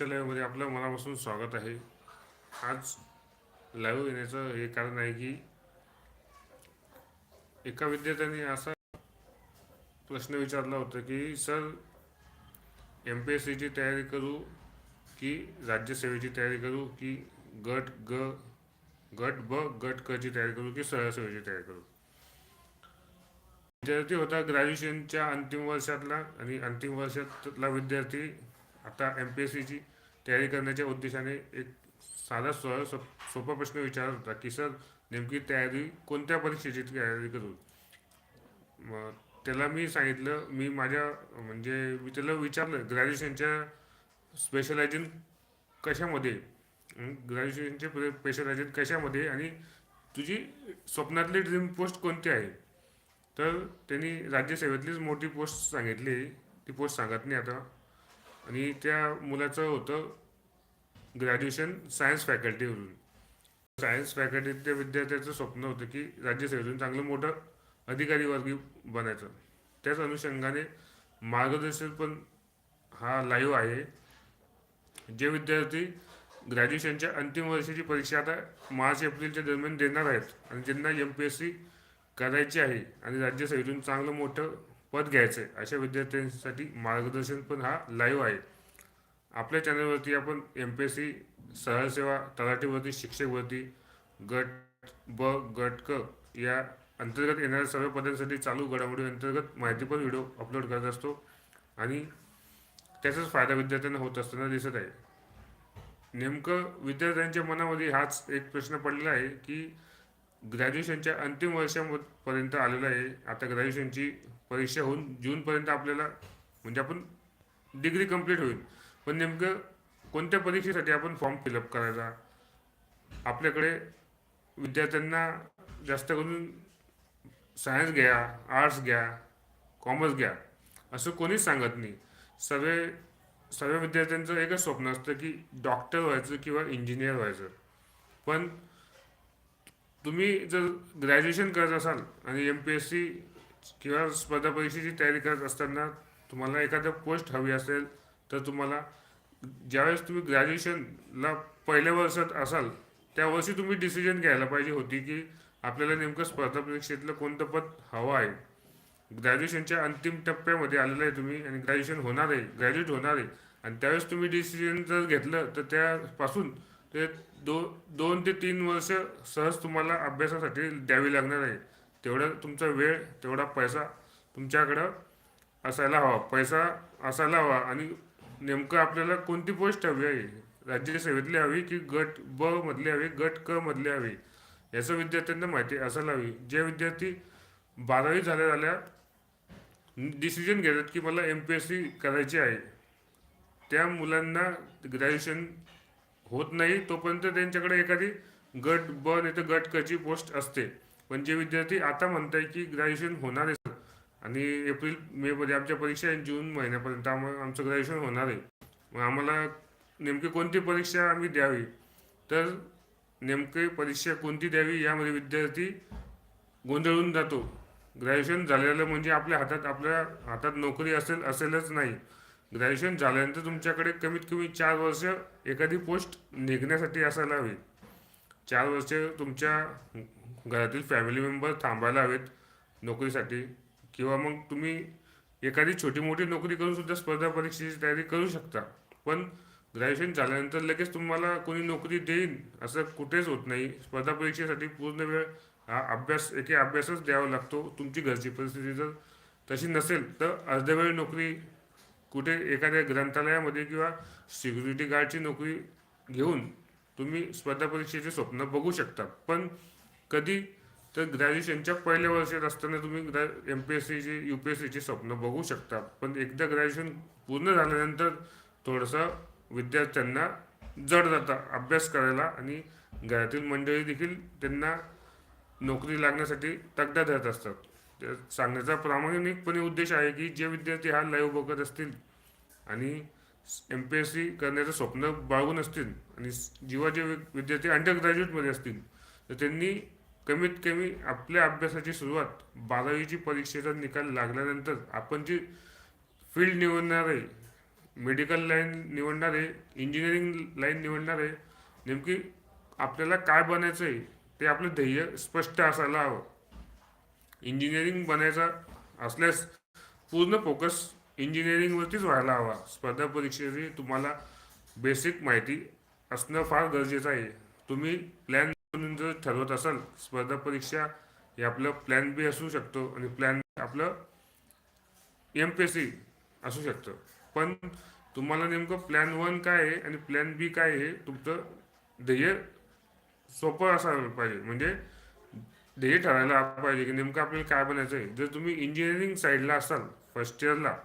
लाईव्हमध्ये आपलं मनापासून स्वागत आहे. आज लाईव्ह येण्याचं हे कारण आहे की एका विद्यार्थ्याने असा प्रश्न विचारला होता की सर एम पी एस सीची तयारी करू की राज्यसेवेची तयारी करू की गट ग गट ब गट क ची तयारी करू की सहसेवेची तयारी करू? विद्यार्थी होता ग्रॅज्युएशनच्या अंतिम वर्षातला आणि अंतिम वर्षातला विद्यार्थी आता एम पी एस सीची तयारी करण्याच्या उद्देशाने एक साधा सरळ सोप- सोपा प्रश्न विचारत होता की सर नेमकी तयारी कोणत्या परीक्षेची तयारी करू? मग त्याला मी सांगितलं मी माझ्या म्हणजे मी त्याला विचारलं ग्रॅज्युएशनच्या स्पेशलायझेशन कशामध्ये? ग्रॅज्युएशनचे स्पेशलायझेशन कशामध्ये? आणि तुझी स्वप्नातली ड्रीम पोस्ट कोणती आहे? तर त्यांनी राज्यसेवेतलीच मोठी पोस्ट सांगितली. ती पोस्ट सांगत नाही आता. आणि त्या मुलाचं होतं ग्रॅज्युएशन सायन्स फॅकल्टीवरून सायन्स फॅकल्टीतल्या विद्यार्थ्याचं स्वप्न होतं की राज्यसेवेतून चांगलं मोठं अधिकारी वर्गी बनायचं. त्याच अनुषंगाने मार्गदर्शन पण हा लाईव्ह आहे. जे विद्यार्थी ग्रॅज्युएशनच्या अंतिम वर्षाची परीक्षा आता मार्च एप्रिलच्या दरम्यान देणार आहेत आणि ज्यांना एम पी एस सी करायची आहे आणि राज्यसेवेतून चांगलं मोठं पद घ्यायचं. आहे अशा विद्यार्थ्यांसाठी मार्गदर्शन पण हा लाईव्ह आहे. आपल्या चॅनलवरती आपण एम पी एस सी सहसेवा सेवा तलाठीवरती शिक्षकवरती गट ब गट क या अंतर्गत येणाऱ्या सर्व पदांसाठी चालू घडामोडी अंतर्गत माहिती पण व्हिडिओ अपलोड करत असतो. आणि त्याचाच फायदा विद्यार्थ्यांना होत असताना दिसत आहे. नेमकं विद्यार्थ्यांच्या मनामध्ये हाच एक प्रश्न पडलेला आहे की ग्रॅज्युएशनच्या अंतिम वर्षापर्यंत आलेलं आहे. आता ग्रॅज्युएशनची परीक्षा होऊन जूनपर्यंत आपल्याला म्हणजे आपण डिग्री कंप्लीट होईल. पण नेमकं कोणत्या परीक्षेसाठी आपण फॉर्म फिलअप करायचा? आपल्याकडे विद्यार्थ्यांना जास्त करून सायन्स घ्या आर्ट्स घ्या कॉमर्स घ्या असं कोणीच सांगत नाही. सर्व सर्व विद्यार्थ्यांचं एकच स्वप्न असतं की डॉक्टर व्हायचं किंवा इंजिनियर व्हायचं. पण तुम्ही जर ग्रॅज्युएशन करत असाल आणि एम पी एस सी किंवा स्पर्धा परीक्षेची तयारी करत असताना तुम्हाला एखादं पोस्ट हवी असेल तर तुम्हाला ज्यावेळेस तुम्ही ग्रॅज्युएशनला पहिल्या वर्षात असाल त्या वर्षी तुम्ही डिसिजन घ्यायला पाहिजे होती की आपल्याला नेमकं स्पर्धा परीक्षेतलं कोणतं पद हवं आहे. ग्रॅज्युएशनच्या अंतिम टप्प्यामध्ये आलेलं आहे तुम्ही आणि ग्रॅज्युएशन होणार आहे ग्रॅज्युएट होणार आहे. आणि त्यावेळेस तुम्ही डिसिजन जर घेतलं तर त्यापासून ते दो दोन ते तीन वर्ष सहज तुम्हाला अभ्यासासाठी द्यावी लागणार आहे. तेवढा तुमचा वेळ तेवढा पैसा तुमच्याकडं असायला हवा. पैसा असायला हवा आणि नेमकं आपल्याला कोणती पोस्ट हवी आहे? राज्यसेवेतली हवी की गट ब मधली हवी गट क मधली हवी? याचं विद्यार्थ्यांना माहिती असायला हवी. जे विद्यार्थी बारावी झाल्या झाल्या डिसिजन घेतात की मला एम पी एस सी करायची आहे. त्या मुलांना ग्रॅज्युएशन होत नाही तोपर्यंत त्यांच्याकडे एखादी गट ब नाही तर गट कची पोस्ट असते. पण जे विद्यार्थी आता म्हणताय की ग्रॅज्युएशन होणार आहे सर आणि एप्रिल मे मध्ये आमच्या परीक्षा आहे जून महिन्यापर्यंत. आम्हाला आमचं ग्रॅज्युएशन होणार आहे. मग आम्हाला नेमकी कोणती परीक्षा आम्ही द्यावी? तर नेमकी परीक्षा कोणती द्यावी यामध्ये विद्यार्थी गोंधळून जातो. ग्रॅज्युएशन झालेलं म्हणजे आपल्या हातात आपल्या हातात नोकरी असेल असेलच नाही. ग्रॅज्युएशन झाल्यानंतर तुमच्याकडे कमीत कमी चार वर्ष एखादी पोस्ट निघण्यासाठी असायला हवी. चार वर्ष तुमच्या घरातील फॅमिली मेंबर थांबायला हवेत नोकरीसाठी. किंवा मग तुम्ही एखादी छोटी मोठी नोकरी करून सुद्धा स्पर्धा परीक्षेची तयारी करू शकता. पण ग्रॅज्युएशन झाल्यानंतर लगेच तुम्हाला कोणी नोकरी देईन असं कुठेच होत नाही. स्पर्धा परीक्षेसाठी पूर्ण वेळ हा अभ्यास एके अभ्यासच द्यावा लागतो. तुमची घरची परिस्थिती जर तशी नसेल तर अर्धवेळ नोकरी कुठे एखाद्या ग्रंथालयामध्ये किंवा सिक्युरिटी गार्डची नोकरी घेऊन तुम्ही स्पर्धा परीक्षेचे स्वप्न बघू शकता. पण कधी तर ग्रॅज्युएशनच्या पहिल्या वर्षात असताना तुम्ही ग्रॅ एम पी एस सीचे यू पी एस सीचे स्वप्न बघू शकता. पण एकदा ग्रॅज्युएशन पूर्ण झाल्यानंतर थोडंसं विद्यार्थ्यांना जड जातं अभ्यास करायला आणि घरातील मंडळी देखील त्यांना नोकरी लागण्यासाठी तगडा धरत असतात. तर सांगण्याचा प्रामाणिकपणे उद्देश आहे की जे विद्यार्थी हा लाईव्ह बघत असतील आणि एम पी एस सी करण्याचं स्वप्न बाळगून असतील आणि जेव्हा जे विद्यार्थी अंडर ग्रॅज्युएटमध्ये असतील तर त्यांनी कमीत कमी आपल्या अभ्यासाची सुरुवात बारावीची परीक्षेचा निकाल लागल्यानंतर आपण जी फील्ड निवडणार आहे मेडिकल लाईन निवडणारे इंजिनिअरिंग लाईन निवडणारे नेमकी आपल्याला काय बनायचं आहे ते आपलं ध्येय स्पष्ट असायला हवं. इंजिनिअरिंग बनायचा असल्यास पूर्ण फोकस इंजिनिअरिंगवरतीच व्हायला हवा. स्पर्धा परीक्षेची तुम्हाला बेसिक माहिती असणं फार गरजेचं आहे. तुम्ही प्लॅन म्हणून जर ठरवत असाल स्पर्धा परीक्षा हे आपलं प्लॅन बी असू शकतो आणि प्लॅन आपलं एम पी एस सी असू शकतं. पण तुम्हाला नेमकं प्लॅन वन काय आहे आणि प्लॅन बी काय आहे तुमचं ध्येय सोपं असायला पाहिजे. म्हणजे ध्येय ठरायला पाहिजे की नेमकं आपल्याला काय बनायचं आहे. जर तुम्ही इंजिनिअरिंग साईडला असाल फर्स्ट इयरला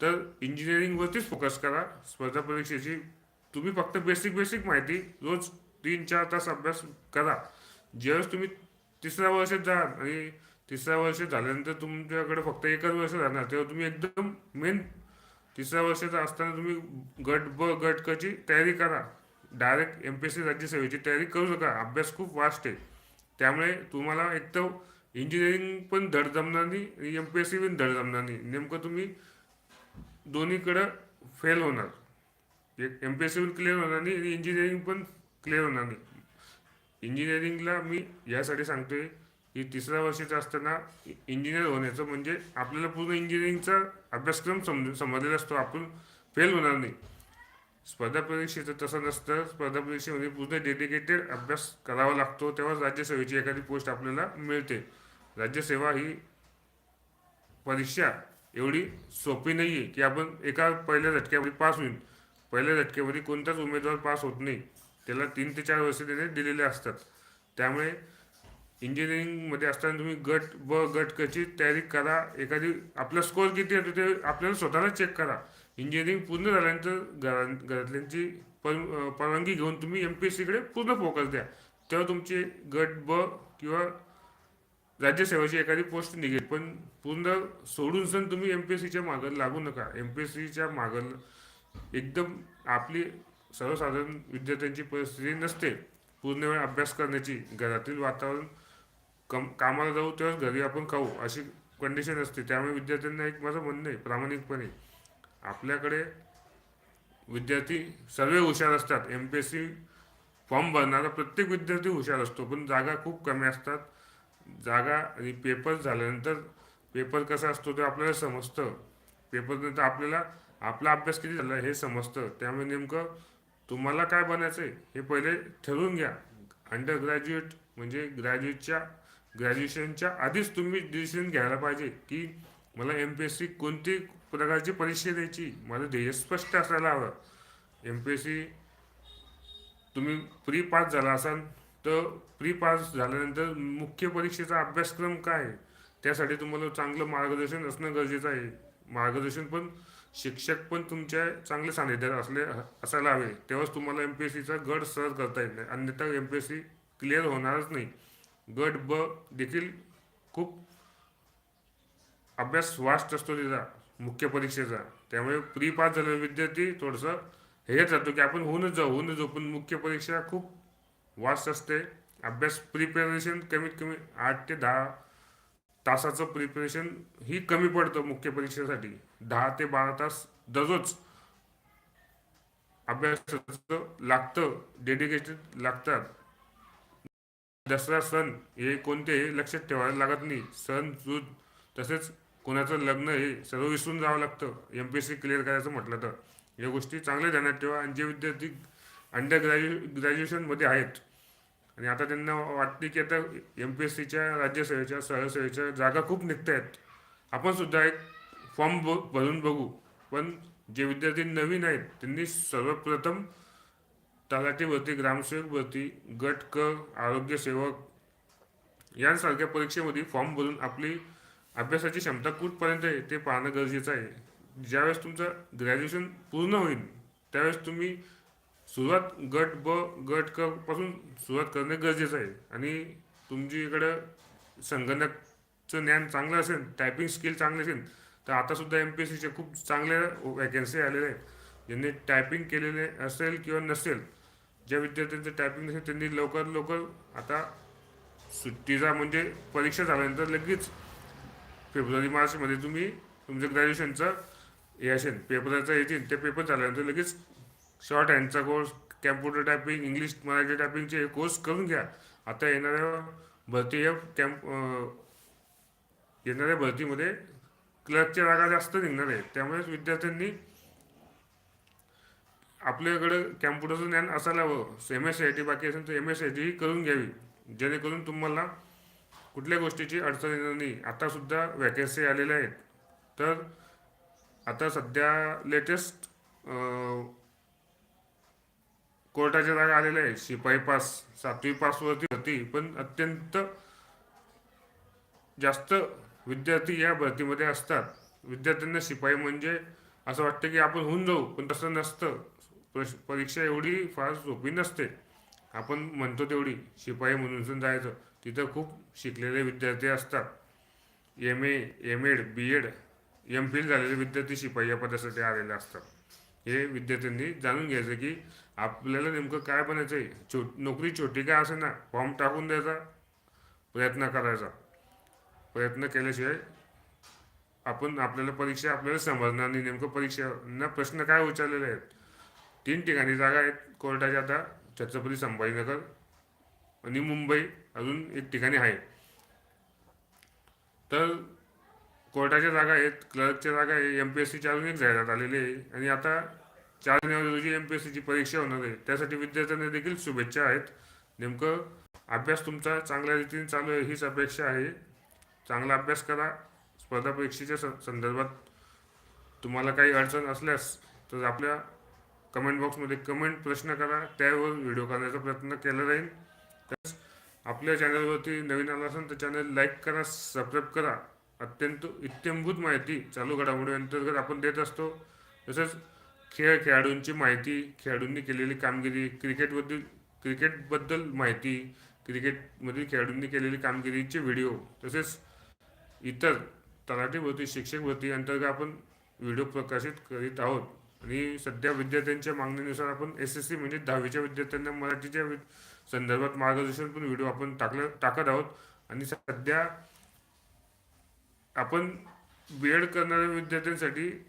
तर इंजिनिअरिंगवरतीच फोकस करा. स्पर्धा परीक्षेची तुम्ही फक्त बेसिक बेसिक माहिती रोज तीन चार तास अभ्यास करा. ज्यावेळेस तुम्ही तिसऱ्या वर्षात जाल आणि तिसऱ्या वर्ष झाल्यानंतर तुमच्याकडे फक्त एकच वर्ष राहणार तेव्हा तुम्ही एकदम मेन तिसऱ्या वर्षाचा असताना तुम्ही गट ब गट कची तयारी करा. Direct M P S C राज्यसेवेची तयारी करू नका. अभ्यास खूप वास्ट आहे. त्यामुळे तुम्हाला एक तर इंजिनिअरिंग पण धड जमणार नाही आणि एम पी एस सी पण धड जमणार नाही. नेमकं तुम्ही दोन्हीकडं फेल होणार. एक एम पी एस सी पण क्लिअर होणार नाही आणि इंजिनिअरिंग पण क्लिअर होणार नाही. इंजिनिअरिंगला मी यासाठी सांगतोय की तिसऱ्या वर्षाचं असताना इंजिनियर होण्याचं म्हणजे आपल्याला पूर्ण इंजिनिअरिंगचा अभ्यासक्रम समजून समजलेला असतो. आपण फेल होणार नाही. स्पर्धा परीक्षेचं तसं नसतं. स्पर्धा परीक्षेमध्ये पूर्ण डेडिकेटेड अभ्यास करावा लागतो. तेव्हाच राज्यसेवेची एखादी पोस्ट आपल्याला मिळते. राज्यसेवा ही परीक्षा एवढी सोपी नाही आहे की आपण एका पहिल्या झटक्यामध्ये पास होईल. पहिल्या झटक्यामध्ये कोणताच उमेदवार पास होत नाही. त्याला तीन ते चार वर्ष त्याने दिलेले असतात. त्यामुळे इंजिनिअरिंगमध्ये असताना तुम्ही गट ब गट कची तयारी करा. एखादी आपला स्कोअर किती येतो ते आपल्याला स्वतःला चेक करा. इंजिनिअरिंग पूर्ण झाल्यानंतर घरा घरातल्यांची पर परवानगी घेऊन तुम्ही एम पी एस सीकडे पूर्ण फोकस द्या. तेव्हा तुमचे गट ब किंवा राज्यसेवेची एखादी पोस्ट निघेल. पण पूर्ण सोडून सण तुम्ही एम पी एस सीच्या मागं लागू नका. एम पी एस सीच्या मागं एकदम आपली सर्वसाधारण विद्यार्थ्यांची परिस्थिती नसते. पूर्ण वेळ अभ्यास करण्याची घरातील वातावरण कम कामाला जाऊ तेव्हाच घरी आपण खाऊ अशी कंडिशन असते. त्यामुळे विद्यार्थ्यांना एक माझं म्हणणं आहे प्रामाणिकपणे आपल्याकडे विद्यार्थी सर्व हुशार असतात. M P S C form भरणारा प्रत्येक विद्यार्थी हुशार असतो. पण जागा खूप कमी असतात. जागा आणि पेपर झाल्यानंतर पेपर कसा असतो ते आपल्याला समजतं. पेपरनंतर आपल्याला आपला अभ्यास किती झाला हे समजतं. त्यामुळे नेमकं तुम्हाला काय बनायचं आहे हे पहिले ठरवून घ्या. अंडर ग्रॅज्युएट म्हणजे ग्रॅज्युएटच्या ग्रॅज्युएशनच्या आधीच तुम्ही डिसिजन घ्यायला पाहिजे की मला एम पी एस सी कोणती प्रकारची परीक्षा द्यायची माझं ध्येय स्पष्ट असायला हवं. एम पी एस सी तुम्ही प्री पास झाला असाल तर प्री पास झाल्यानंतर मुख्य परीक्षेचा अभ्यासक्रम काय? आहे त्यासाठी तुम्हाला चांगलं मार्गदर्शन असणं गरजेचं आहे. मार्गदर्शन पण शिक्षक पण तुमच्या चांगले सानिध्यात असले असायला हवे. तेव्हाच तुम्हाला एम पी एस सीचा गट सर करता येत नाही अन्यथा M P S C clear होणारच नाही. गट ब देखील खूप अभ्यास वास्ट असतो तिचा मुख्य परीक्षेचा. त्यामुळे प्री पास झालेला विद्यार्थी थोडंसं हेच राहतो की आपण होऊनच जाऊ होऊनच जाऊ. पण मुख्य परीक्षा खूप वास्ट असते. अभ्यास प्रिपरेशन कमीत कमी आठ ते दहा तासाचं प्रिपरेशन ही कमी पडतं मुख्य परीक्षेसाठी. दहा ते बारा तास दररोज अभ्यासाचं लागतं डेडिकेटेड लागतात. दसरा सण हे कोणते लक्षात ठेवायला लागत नाही. सण सूद तसेच कोणाचं लग्न हे सर्व विसरून जावं लागतं. M P S C clear करायचं म्हटलं तर. या गोष्टी चांगल्या ध्यानात ठेवा आणि जे विद्यार्थी अंडर ग्रॅज्यु ग्रॅज्युएशनमध्ये आहेत. आणि आता त्यांना वाटते की आता एम पी एस सीच्या राज्यसेवेच्या सहसेवेच्या जागा खूप निघत आहेत आपण सुद्धा एक फॉर्म ब भरून बघू. पण जे विद्यार्थी नवीन आहेत त्यांनी सर्वप्रथम तलाठी भरती ग्रामसेवक भरती गट क आरोग्य सेवक यांसारख्या परीक्षेमध्ये फॉर्म भरून आपली अभ्यासाची क्षमता कुठपर्यंत आहे ते पाहणं गरजेचं आहे. ज्यावेळेस तुमचं ग्रॅज्युएशन पूर्ण होईल त्यावेळेस तुम्ही सुरुवात गट ब गट क पासून सुरुवात करणे गरजेचं आहे. आणि तुमची इकडं संगणकचं ज्ञान चांगलं असेल टायपिंग स्किल चांगली असेल तर आतासुद्धा एम पी एस सीच्या खूप चांगल्या वॅकन्सी आलेल्या आहेत. ज्यांनी टायपिंग केलेले असेल किंवा नसेल ज्या विद्यार्थ्यांचं टायपिंग नसेल त्यांनी लवकर लवकर आता सुट्टीचा म्हणजे परीक्षा झाल्यानंतर लगेच फेब्रुवारी मार्चमध्ये तुम्ही तुमचं ग्रॅज्युएशनचं हे असेल पेपरचं येतील ते पेपर झाल्यानंतर लगेच short हँडचा course computer typing English Marathi टायपिंगचे course करून घ्या. आता येणाऱ्या भरती या कॅम्प येणाऱ्या भरतीमध्ये क्लर्कच्या जागा जास्त निघणार आहेत. त्यामुळेच विद्यार्थ्यांनी आपल्याकडं कॅम्प्युटरचं ज्ञान असायला हवं. M S C I T बाकी असेल तर M S C I T करून घ्यावी. जेणेकरून तुम्हाला कुठल्या गोष्टीची अडचण येणार नाही. आता सुद्धा वॅकन्सी आलेल्या आहेत. तर आता सध्या लेटेस्ट कोर्टाच्या जागा आलेल्या आहेत. शिपाई पास सातवी पासवरती होती पण अत्यंत जास्त विद्यार्थी या भरतीमध्ये असतात. विद्यार्थ्यांना शिपाई म्हणजे असं वाटतं की आपण होऊन जाऊ पण तसं नसतं. परीक्षा एवढी फार सोपी नसते. आपण म्हणतो तेवढी शिपाई म्हणून जायचं. तिथं खूप शिकलेले विद्यार्थी असतात. M A M Ed B Ed M Phil झालेले विद्यार्थी शिपाई या पदासाठी आलेले असतात. हे विद्यार्थ्यांनी जाणून घ्यायचं की आपल्याला नेमकं काय बनायचं आहे? छो नोकरी छोटी काय असेल ना फॉर्म टाकून द्यायचा? प्रयत्न करायचा. प्रयत्न केल्याशिवाय आपण आपल्याला परीक्षा आपल्याला समजणार नाही. नेमकं परीक्षांना प्रश्न काय विचारलेले आहेत? तीन ठिकाणी जागा आहेत. कोर्टाच्या आता छत्रपती संभाजीनगर आणि मुंबई. अजून एक ठिकाणी आहे. तर कोर्टाच्या जागा आहेत क्लर्कच्या जागा आहे एम पी एस सीच्या अजून एक जाहिरात आलेली आहे. आणि आता चार जानेवारी रोजी एम पी एस सीची परीक्षा होणार आहे. त्यासाठी विद्यार्थ्यांना देखील शुभेच्छा आहेत. नेमकं अभ्यास तुमचा चांगल्या रीतीने चालू आहे हीच अपेक्षा आहे. चांगला अभ्यास करा. स्पर्धा परीक्षेच्या स- संदर्भात तुम्हाला काही अडचण असल्यास तर आपल्या कमेंट बॉक्समध्ये कमेंट प्रश्न करा. त्यावर व्हिडिओ करण्याचा प्रयत्न केला जाईल. तर आपल्या चॅनलवरती नवीन आला असेल तर चॅनल लाईक करा सबस्क्राईब करा. अत्यंत इत्यंभूत माहिती चालू घडामोडी अंतर्गत आपण देत असतो. तसंच खेळ खेळाडूंची माहिती खेळाडूंनी केलेली कामगिरी क्रिकेटबद्दल क्रिकेटबद्दल माहिती क्रिकेटमधील खेळाडूंनी केलेली कामगिरीचे व्हिडिओ तसेच इतर तलाठी भरती अंतर्गत आपण व्हिडिओ प्रकाशित करीत आहोत. आणि सध्या विद्यार्थ्यांच्या मागणीनुसार आपण एस एस सी म्हणजे दहावीच्या विद्यार्थ्यांना मराठीच्या वि- संदर्भात मार्गदर्शन पण व्हिडिओ आपण टाकलं टाकत आहोत. आणि सध्या आपण बी एड करणाऱ्या विद्यार्थ्यांसाठी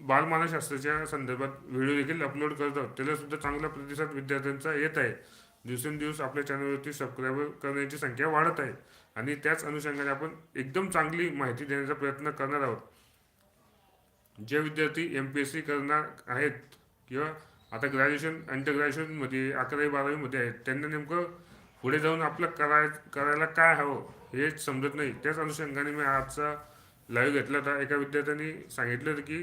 बालमानसशास्त्राच्या संदर्भात व्हिडिओ देखील अपलोड करत आहोत. त्याला सुद्धा चांगला प्रतिसाद विद्यार्थ्यांचा येत आहे. दिवसेंदिवस आपल्या चॅनलवरती सबस्क्रायबर करण्याची संख्या वाढत आहे. आणि त्याच अनुषंगाने आपण एकदम चांगली माहिती देण्याचा प्रयत्न करणार आहोत. जे विद्यार्थी एम पी एस सी करणार आहेत किंवा आता ग्रॅज्युएशन अंडर ग्रॅज्युएशनमध्ये अकरावी बारावीमध्ये आहेत. त्यांना नेमकं पुढे जाऊन आपलं कराय करायला काय हवं हे समजत नाही. त्याच अनुषंगाने मी आजचा लाईव्ह घेतला. होता एका विद्यार्थ्यांनी सांगितलं होतं की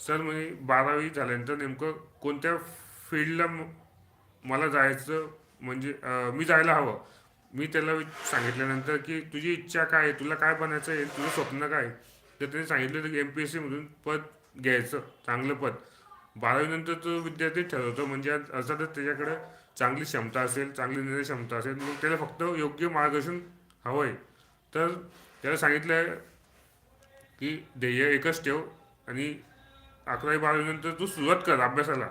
सर मी बारावी झाल्यानंतर नेमकं कोणत्या फील्डला मला जायचं म्हणजे मी जायला हवं. मी त्याला सांगितल्यानंतर की तुझी इच्छा काय आहे? तुला काय बनायचं आहे? तुझं स्वप्न काय आहे? तर त्याने सांगितलं होतं की एम पी एस सीमधून पद घ्यायचं चांगलं पद. बारावीनंतर तो विद्यार्थी ठरवतो. म्हणजे आज- अर्थातच त्याच्याकडे चांगली क्षमता असेल चांगली निर्णय क्षमता असेल मग त्याला फक्त योग्य मार्गदर्शन हवं आहे तर त्याला सांगितलं आहे की ध्येय एकच ठेव आणि अकरावी बारावीनंतर तू सुरुवात कर अभ्यासाला.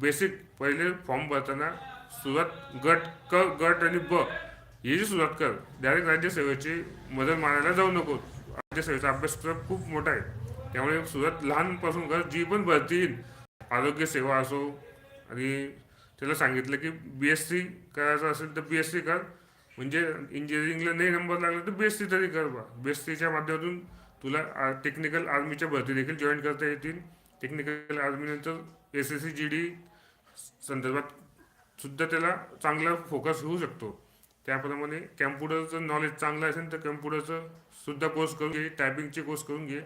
बेसिक पहिले फॉर्म भरताना सुरुवात गट क गट आणि ब याची सुरुवात कर. डायरेक्ट राज्यसेवेची मदत मारायला जाऊ नको. राज्यसेवेचा अभ्यासक्रम खूप मोठा आहे. त्यामुळे सुरुवात लहानपासून कर जी पण भरती येईल आरोग्यसेवा असो आणि त्याला सांगितलं की बी एस सी करायचं असेल तर बी एस सी कर. म्हणजे इंजिनिअरिंगला नाही नंबर लागला तर बी एस सी तरी कर बा. बी एस सीच्या माध्यमातून तुला टेक्निकल आर्मीच्या भरती देखील जॉईन करता येतील. Technical आर्मीनंतर S S C G D संदर्भात सुद्धा त्याला चांगला फोकस होऊ शकतो. त्याप्रमाणे कॅम्प्युटरचं नॉलेज चांगलं असेल तर कॅम्प्युटरचं सुद्धा कोर्स करून घे टायपिंगचे कोर्स करून घे.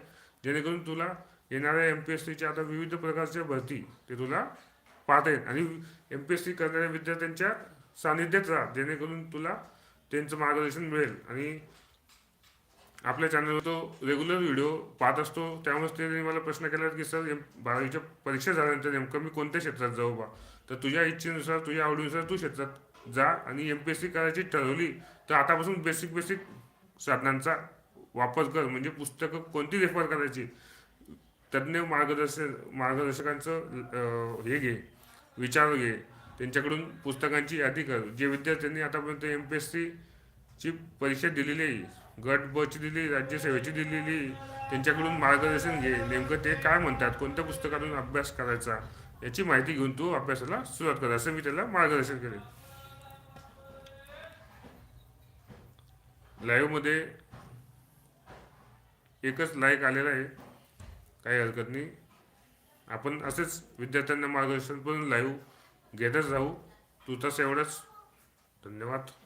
जेणेकरून तुला येणाऱ्या एम पी एस सीच्या आता विविध प्रकारच्या भरती ते तुला पाहता. येईल आणि एम पी एस सी करणाऱ्या विद्यार्थ्यांच्या सानिध्यात राहा जेणेकरून तुला त्यांचं मार्गदर्शन मिळेल. आणि आपल्या चॅनलवर तो रेग्युलर व्हिडिओ पाहत असतो. त्यामुळेच त्यांनी मला प्रश्न केला की सर एम बारावीच्या परीक्षा झाल्यानंतर नेमकं मी कोणत्या क्षेत्रात जाऊ बा? तर तुझ्या इच्छेनुसार तुझ्या आवडीनुसार तू क्षेत्रात जा आणि एम पी एस सी करायची ठरवली तर आतापासून बेसिक बेसिक साधनांचा वापर कर. म्हणजे पुस्तकं कोणती रेफर करायची? तज्ज्ञ मार्गदर्शन मार्गदर्शकांचं हे घे विचार घे. त्यांच्याकडून पुस्तकांची यादी कर. जे विद्यार्थ्यांनी आतापर्यंत एम पी एस सीची परीक्षा दिलेली आहे गट बची दिली राज्यसेवेची दिलेली त्यांच्याकडून मार्गदर्शन घे. नेमकं ते काय म्हणतात? कोणत्या पुस्तकातून अभ्यास करायचा? याची माहिती घेऊन तू अभ्यासाला सुरुवात कर. असं मी त्याला मार्गदर्शन करेन. लाईव्हमध्ये एकच लाईक आलेला आहे. काही हरकत नाही. आपण असेच विद्यार्थ्यांना मार्गदर्शन पण लाईव्ह घेतच राहू. तू एवढंच. धन्यवाद.